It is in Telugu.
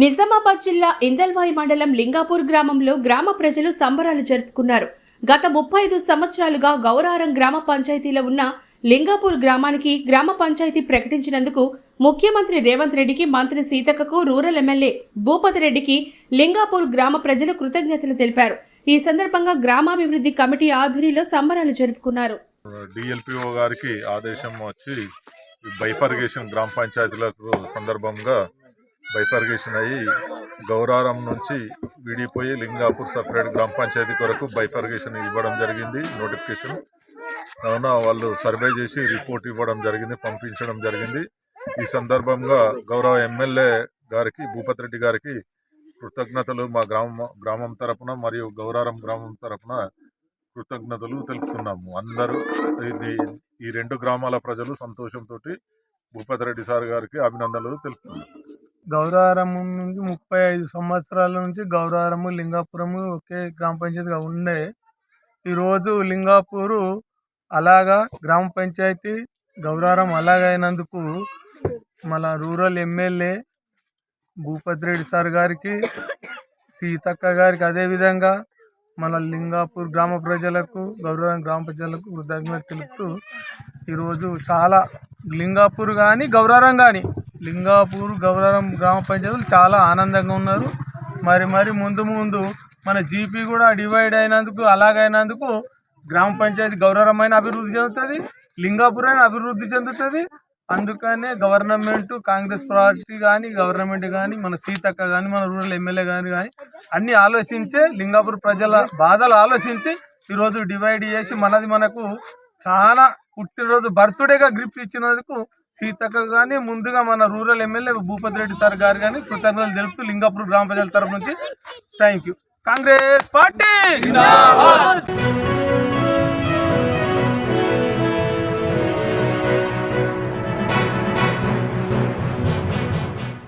నిజామాబాద్ జిల్లా ఇందల్వాయి మండలం లింగాపూర్ గ్రామంలో గ్రామ ప్రజలు సంబరాలు జరుపుకున్నారు. గత ముప్పై ఐదు సంవత్సరాలుగా గౌరారం గ్రామ పంచాయతీలో ఉన్న లింగాపూర్ గ్రామానికి గ్రామ పంచాయతీ ప్రకటించినందుకు ముఖ్యమంత్రి రేవంత్ రెడ్డికి మంత్రి సీతక్కకు రూరల్ ఎమ్మెల్యే భూపతి రెడ్డికి లింగాపూర్ గ్రామ ప్రజలు కృతజ్ఞతలు తెలిపారు. ఈ సందర్భంగా గ్రామాభివృద్ధి కమిటీ ఆధ్వర్యంలో సంబరాలు జరుపుకున్నారు. డిఎల్పిఓ గారికి ఆదేశం వచ్చి బైఫర్గేషన్ గ్రామ పంచాయతీలకు సందర్భంగా బైఫర్గేషన్ అయ్యి గౌరారం నుంచి విడిపోయి లింగాపూర్ సపరేట్ గ్రామ పంచాయతీ కొరకు బైఫర్గేషన్ ఇవ్వడం జరిగింది. నోటిఫికేషన్ కావున వాళ్ళు సర్వే చేసి రిపోర్ట్ ఇవ్వడం జరిగింది పంపించడం జరిగింది. ఈ సందర్భంగా గౌరవ ఎమ్మెల్యే గారికి భూపతి రెడ్డి గారికి కృతజ్ఞతలు మా గ్రామం గ్రామం తరపున మరియు గౌరారం గ్రామం తరపున కృతజ్ఞతలు తెలుపుతున్నాము. అందరూ ఇది ఈ రెండు గ్రామాల ప్రజలు సంతోషంతో భూపతి రెడ్డి సార్ గారికి అభినందనలు తెలుపుతున్నాము. గౌరారము నుంచి ముప్పై ఐదు సంవత్సరాల నుంచి గౌరారము లింగాపురము ఒకే గ్రామ పంచాయతీగా ఉండే. ఈరోజు లింగాపూరు అలాగా గ్రామ పంచాయతీ గౌరారం అలాగైనందుకు మన rural MLA Bhupathi Reddy sir గారికి సీతక్క గారికి అదేవిధంగా మన లింగాపూర్ గ్రామ ప్రజలకు గౌరవం గ్రామ ప్రజలకు కృతజ్ఞత తెలుపుతూ ఈరోజు చాలా లింగాపూర్ కానీ గౌరవరం కానీ లింగాపూర్ గౌరవం గ్రామ పంచాయతీలు చాలా ఆనందంగా ఉన్నారు. మరి మరి ముందు ముందు మన జీపీ కూడా డివైడ్ అయినందుకు అలాగైనందుకు గ్రామ పంచాయతీ గౌరవమైన అభివృద్ధి చెందుతుంది లింగాపూర్ అయినా అభివృద్ధి చెందుతుంది. అందుకనే గవర్నమెంట్ కాంగ్రెస్ పార్టీ కానీ గవర్నమెంట్ కానీ మన సీతక్క కానీ మన రూరల్ ఎమ్మెల్యే కానీ కానీ అన్నీ ఆలోచించే లింగాపూర్ ప్రజల బాధలు ఆలోచించి ఈరోజు డివైడ్ చేసి మనది మనకు చాలా పుట్టినరోజు బర్త్డేగా గిఫ్ట్ ఇచ్చినందుకు సీతక్క కానీ ముందుగా మన rural MLA Bhupathi Reddy sir గారు కానీ కృతజ్ఞతలు తెలుపుతూ లింగాపూర్ గ్రామ ప్రజల తరపు నుంచి. Thank you Congress party!